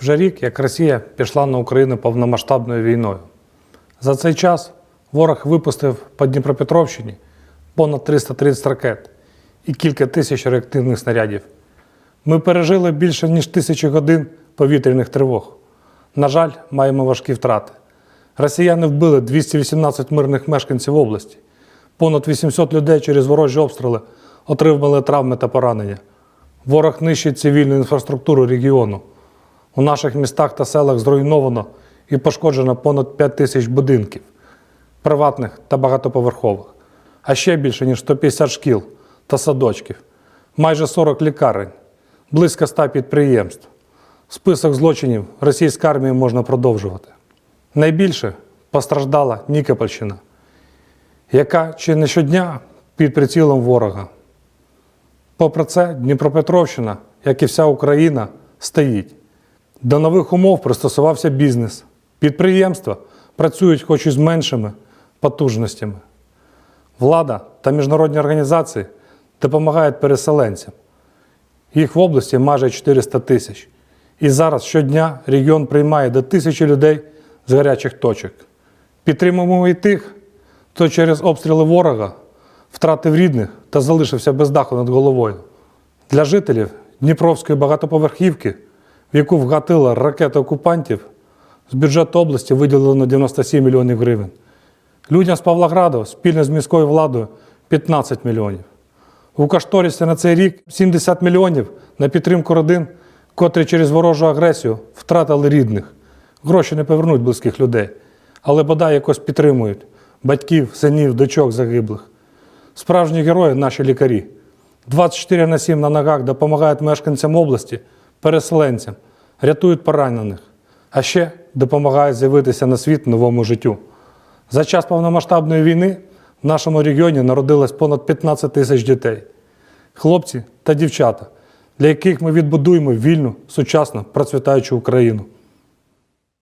Вже рік, як Росія пішла на Україну повномасштабною війною. За цей час ворог випустив по Дніпропетровщині понад 330 ракет і кілька тисяч реактивних снарядів. Ми пережили більше ніж тисячі годин повітряних тривог. На жаль, маємо важкі втрати. Росіяни вбили 218 мирних мешканців області. Понад 800 людей через ворожі обстріли отримали травми та поранення. Ворог нищить цивільну інфраструктуру регіону. У наших містах та селах зруйновано і пошкоджено понад 5 тисяч будинків, приватних та багатоповерхових, а ще більше, ніж 150 шкіл та садочків, майже 40 лікарень, близько 100 підприємств. Список злочинів російської армії можна продовжувати. Найбільше постраждала Нікопольщина, яка чи не щодня під прицілом ворога. Попри це, Дніпропетровщина, як і вся Україна, стоїть. До нових умов пристосувався бізнес. Підприємства працюють хоч і з меншими потужностями. Влада та міжнародні організації допомагають переселенцям. Їх в області майже 400 тисяч. І зараз щодня регіон приймає до тисячі людей з гарячих точок. Підтримуємо і тих, хто через обстріли ворога втратив рідних та залишився без даху над головою. Для жителів Дніпровської багатоповерхівки, в яку вгатила ракета окупантів, з бюджету області виділено 97 мільйонів гривень. Людям з Павлограду спільно з міською владою 15 мільйонів. У кошторисі на цей рік 70 мільйонів на підтримку родин, котрі через ворожу агресію втратили рідних. Гроші не повернуть близьких людей, але бодай якось підтримують батьків, синів, дочок загиблих. Справжні герої наші лікарі. 24 на 7 на ногах допомагають мешканцям області, переселенцям, рятують поранених, а ще допомагають з'явитися на світ новому життю. За час повномасштабної війни в нашому регіоні народилось понад 15 тисяч дітей, хлопці та дівчата, для яких ми відбудуємо вільну, сучасну, процвітаючу Україну.